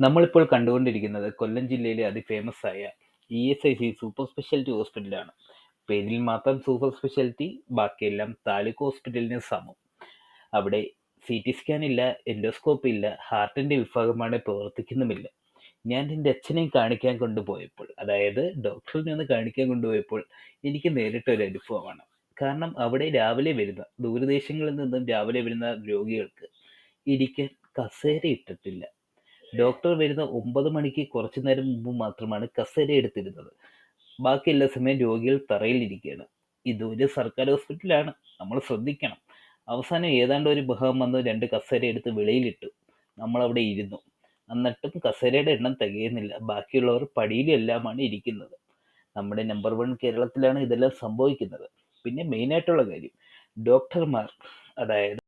നമ്മളിപ്പോൾ കണ്ടുകൊണ്ടിരിക്കുന്നത് കൊല്ലം ജില്ലയിലെ അതിഫേമസ് ആയ E S I C super speciality ഹോസ്പിറ്റലാണ് പേരിൽ മാത്രം സൂപ്പർ സ്പെഷ്യാലിറ്റി ബാക്കിയെല്ലാം താലൂക്ക് ഹോസ്പിറ്റലിന് സമം. അവിടെ സി ടി സ്കാൻ ഇല്ല എൻഡോസ്കോപ്പ് ഇല്ല ഹാർട്ടിന്റെ വിഭാഗമാണ് പ്രവർത്തിക്കുന്നുമില്ല ഞാൻ എന്റെ അച്ഛനെ കാണിക്കാൻ കൊണ്ടുപോയപ്പോൾ അതായത് ഡോക്ടറിനെ ഒന്ന് കാണിക്കാൻ കൊണ്ടുപോയപ്പോൾ എനിക്ക് നേരിട്ടൊരു അനുഭവമാണ്. കാരണം അവിടെ രാവിലെ വരുന്ന ദൂരദേശങ്ങളിൽ നിന്നും രാവിലെ വരുന്ന രോഗികൾക്ക് ഇരിക്കാൻ കസേര ഇട്ടിട്ടില്ല. ഡോക്ടർ വരുന്ന ഒമ്പത് മണിക്ക് കുറച്ചു നേരം മുമ്പ് മാത്രമാണ് കസേര എടുത്തിരുന്നത്. ബാക്കി എല്ലാ സമയം രോഗികൾ തറയിലിരിക്കുകയാണ്. ഇതൊരു സർക്കാർ ഹോസ്പിറ്റലാണ്. നമ്മൾ ശ്രദ്ധിക്കണം. അവസാനം ഏതാണ്ട് ഒരു ബഹം വന്ന് രണ്ട് കസേര എടുത്ത് വെളിയിലിട്ടു. നമ്മളവിടെ ഇരുന്നു. എന്നിട്ടും കസേരയുടെ എണ്ണം തികയുന്നില്ല. ബാക്കിയുള്ളവർ പടിയിലെല്ലാമാണ് ഇരിക്കുന്നത്. നമ്മുടെ നമ്പർ വൺ കേരളത്തിലാണ് ഇതെല്ലാം സംഭവിക്കുന്നത്. പിന്നെ മെയിനായിട്ടുള്ള കാര്യം ഡോക്ടർമാർ അതായത്